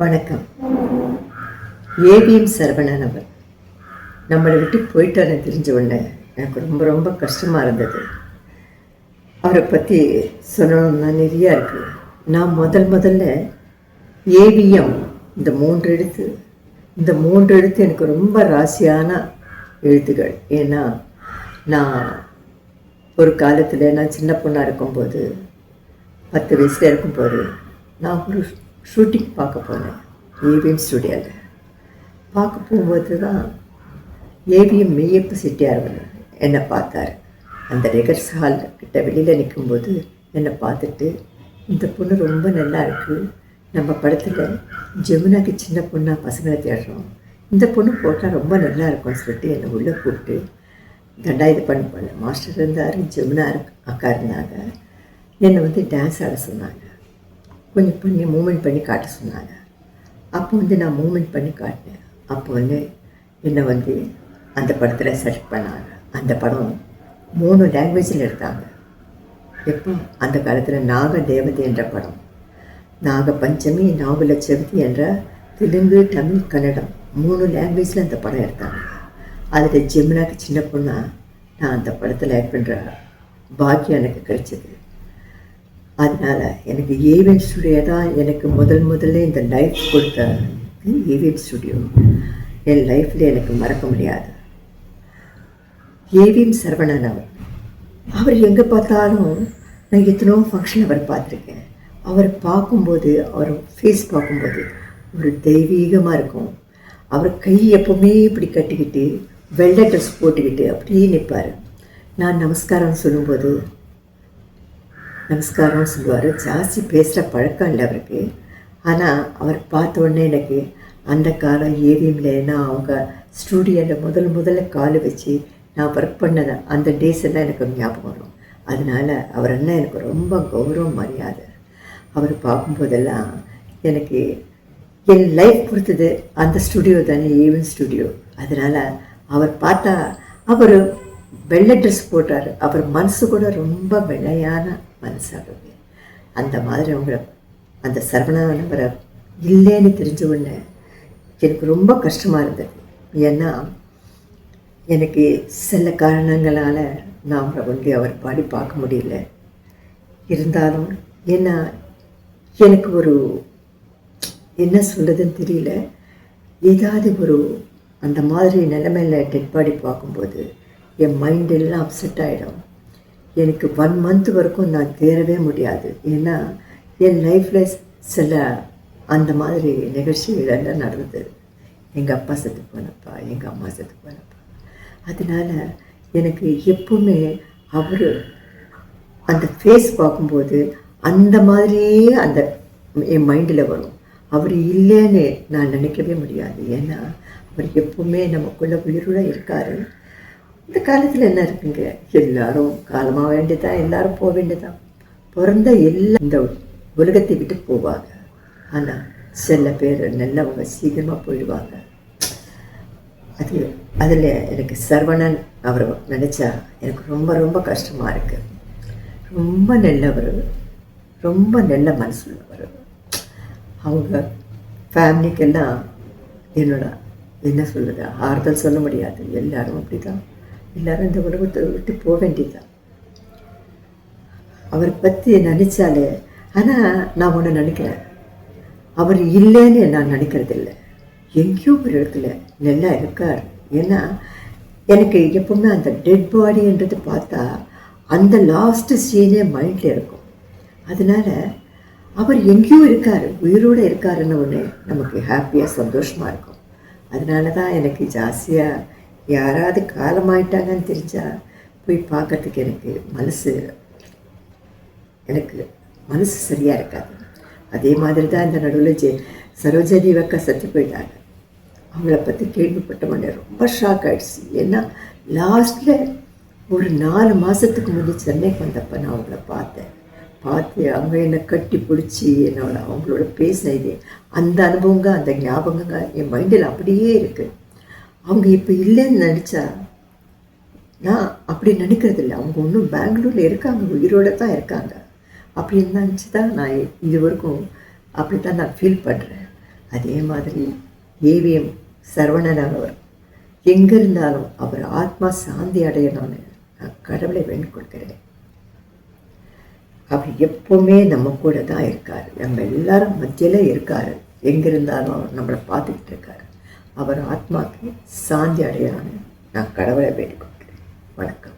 வணக்கம். ஏவிஎம் சரவணன் அவர் நம்மளை விட்டு போயிட்டாரு தெரிஞ்ச உடனே எனக்கு ரொம்ப ரொம்ப கஷ்டமாக இருந்தது. அவரை பற்றி சொல்லணும்னா நிறையா இருக்குது நான் முதல் முதல்ல ஏவிஎம் இந்த மூன்று எழுத்து இந்த மூன்று எழுத்து எனக்கு ரொம்ப ராசியான எழுத்துகள். ஏன்னா நான் ஒரு காலத்தில் நான் சின்ன பொண்ணாக இருக்கும்போது பத்து வயசில் இருக்கும்போது நான் ஒரு ஷூட்டிங் பார்க்க போனேன். ஏவிஎம் ஸ்டுடியோவில் பார்க்க போகும்போது தான் ஏவிஎம் மெய்யப்ப செட்டியார் அவர் என்னை பார்த்தார். அந்த ரெகர்ஸ் ஹால் கிட்ட வெளியில் நிற்கும்போது என்னை பார்த்துட்டு இந்த பொண்ணு ரொம்ப நல்லா இருக்குது நம்ம படத்தில் ஜெமுனாக்கு சின்ன பொண்ணாக பசங்களை தேடுறோம். இந்த பொண்ணு போட்டால் ரொம்ப நல்லா இருக்கும்னு சொல்லிட்டு என்னை உள்ளே கூப்பிட்டு தண்டா இது பண்ண போனேன் மாஸ்டர் இருந்தார் ஜெமுனா இருக்கு அக்கா இருந்தாங்க. என்னை வந்து டான்ஸ் ஆட சொன்னாங்க. கொஞ்சம் பண்ணி மூமெண்ட் பண்ணி காட்ட சொன்னாங்க. அப்போ வந்து நான் மூமெண்ட் பண்ணி காட்டினேன். அப்போ வந்து என்னை வந்து அந்த படத்தில் செலக்ட் பண்ணாங்க. அந்த படம் மூணு லாங்குவேஜில் எடுத்தாங்க. எப்போ? அந்த காலத்தில் நாக தேவதை என்ற படம். நாக பஞ்சமி நாகுல செவதி என்ற தெலுங்கு தமிழ் கன்னடம் மூணு லாங்குவேஜில் அந்த படம் எடுத்தாங்க. அதில் ஜெமினாக்கு சின்ன பொண்ணாக நான் அந்த படத்தில் ஆக்ட் பண்ணுற பாக்கியம் எனக்கு கிடைச்சது. அதனால் எனக்கு ஏவிஎன் ஸ்டுடியோ தான் எனக்கு முதல் முதல்ல இந்த லைஃப் கொடுத்த ஏவிஎன் ஸ்டுடியோ என் லைஃப்பில் எனக்கு மறக்க முடியாது. ஏவிஎம் சரவணன் அவர். அவர் எங்கே பார்த்தாலும் நான் எத்தனோ ஃபங்க்ஷன் அவர் பார்த்துருக்கேன். அவர் பார்க்கும்போது அவர் ஃபேஸ் பார்க்கும்போது ஒரு தெய்வீகமாக இருக்கும். அவர் கை எப்போவுமே இப்படி கட்டிக்கிட்டு வெள்ளை ட்ரெஸ் போட்டுக்கிட்டு அப்படியே நிற்பார் நான் நமஸ்காரம் சொல்லும்போது நமஸ்காரம் சொல்லுவார். ஜாஸ்தி பேசுகிற பழக்கம் இல்லை அவருக்கு. ஆனால் அவர் பார்த்த உடனே எனக்கு அந்த காலம் ஏவிஎம்ல நான் அவங்க ஸ்டூடியோவில் முதல் முதல்ல காலை வச்சு நான் ஒர்க் பண்ணத அந்த டேஸ் எல்லாம் எனக்கு ஞாபகம் வரும். அதனால் அவர் அண்ணன் எனக்கு ரொம்ப கௌரவம் மரியாதை. அவர் பார்க்கும்போதெல்லாம் எனக்கு என் லைஃப் பொறுத்தது அந்த ஸ்டுடியோ தானே ஏவன் ஸ்டுடியோ அதனால் அவர் பார்த்தா அவர் வெள்ளை ட்ரெஸ் போட்டார். அவர் மனசு கூட ரொம்ப வெள்ளையான மனசாகவே அந்த மாதிரி அவங்கள அந்த சரவணானவரை இல்லைன்னு தெரிஞ்ச உடனே எனக்கு ரொம்ப கஷ்டமாக இருந்தது. ஏன்னா எனக்கு சில காரணங்களால் நான் அவரை வந்து அவர் பாடி பார்க்க முடியல. இருந்தாலும் ஏன்னா எனக்கு ஒரு என்ன சொல்கிறதுன்னு தெரியல. ஏதாவது ஒரு அந்த மாதிரி நிலைமையில் டெட் பாடி பார்க்கும்போது என் மைண்டெல்லாம் அப்செட் ஆகிடும் எனக்கு ஒன் மந்த் வரைக்கும் நான் தேரவே முடியாது. ஏன்னா என் லைஃப்பில் சில அந்த மாதிரி நிகழ்ச்சிகள் எல்லாம் நடந்தது. எங்கள் அப்பா செத்து போனப்பா எங்கள் அம்மா செத்து போனப்பா. அதனால் எனக்கு எப்பவுமே அவர் அந்த ஃபேஸ் பார்க்கும்போது அந்த மாதிரியே அந்த என் மைண்டில் வரும். அவர் இல்லைன்னு நான் நினைக்கவே முடியாது. ஏன்னா அவர் எப்பவுமே நமக்குள்ளே உயிரோட இருக்கார். இந்த காலத்தில் என்ன இருக்குங்க? எல்லாரும் காலமாக வேண்டியதான் எல்லாரும் போக வேண்டியதான் பிறந்த எல்லா இந்த உலகத்தை விட்டு போவாங்க. ஆனால் சில பேர் நல்லவங்க சீக்கிரமாக போயிடுவாங்க. அது அதில் எனக்கு சரவணன் அவரை நினச்சா எனக்கு ரொம்ப ரொம்ப கஷ்டமாக இருக்குது ரொம்ப நல்லவர். ரொம்ப நல்ல மனசுள்ளவர். அவங்க ஃபேமிலிக்கெல்லாம் என்னோட என்ன சொல்லுது ஆறுதல் சொல்ல முடியாது. எல்லாரும் அப்படி தான் எல்லாரும் இந்த உலகத்தை விட்டு போக வேண்டியதுதான். அவரை பற்றி நினச்சாலே ஆனால் நான் ஒன்று நினைக்கிறேன். அவர் இல்லைன்னு நான் நினைக்கிறதில்ல. எங்கேயோ ஒரு இடத்துல நல்லா இருக்கார். ஏன்னா எனக்கு எப்பவுமே அந்த டெட் பாடின்றது பார்த்தா அந்த லாஸ்ட்டு சீனே மைண்டில் இருக்கும். அதனால அவர் எங்கேயோ இருக்கார் உயிரோடு இருக்காருன்னு ஒன்று நமக்கு ஹாப்பியாக சந்தோஷமாக இருக்கும். அதனால தான் எனக்கு ஜாஸ்தியாக யாராவது காலமாயிட்டாங்கன்னு தெரிஞ்சா போய் பார்க்கறதுக்கு எனக்கு மனசு எனக்கு மனசு சரியாக இருக்காது. அதே மாதிரி தான் இந்த நடுவில் ஜெ சரோஜனி வக்கா சத்து போயிட்டாங்க. அவங்கள பற்றி கேள்விப்பட்ட உடனே ரொம்ப ஷாக் ஆகிடுச்சு ஏன்னா லாஸ்ட்டில் ஒரு நாலு மாதத்துக்கு முன்னாடி சென்னைக்கு வந்தப்போ நான் அவங்கள பார்த்தேன். பார்த்து அவங்க என்னை கட்டி பிடிச்சி என்னோட அவங்களோட பேசின இது அந்த அனுபவங்க அந்த ஞாபகங்க என் மைண்டில் அப்படியே இருக்குது அவங்க இப்போ இல்லைன்னு நினச்சா நான் அப்படி நினைக்கிறது இல்லை அவங்க ஒன்றும் பெங்களூரில் இருக்காங்க உயிரோட தான் இருக்காங்க. அப்படின்னு நினச்சி தான் நான் இது வரைக்கும் அப்படி தான் நான் ஃபீல் பண்ணுறேன் அதே மாதிரி ஏவிஎம் சரவணனானவர் எங்கே இருந்தாலும் அவர் ஆத்மா சாந்தி அடையணும்னு நான் கடவுளை வேண்டிக் கொடுக்குறேன் அவர் எப்போவுமே நம்ம கூட தான் இருக்கார். நம்ம எல்லாரும் மத்தியில இருக்கார். எங்கே இருந்தாலும் அவர் நம்மளை பார்த்துக்கிட்டு இருக்காரு. அவர் ஆத்மாக்கு சாந்தி அடையான நான் கடவுளை வேண்டிக் கொள்கிறேன். வணக்கம்.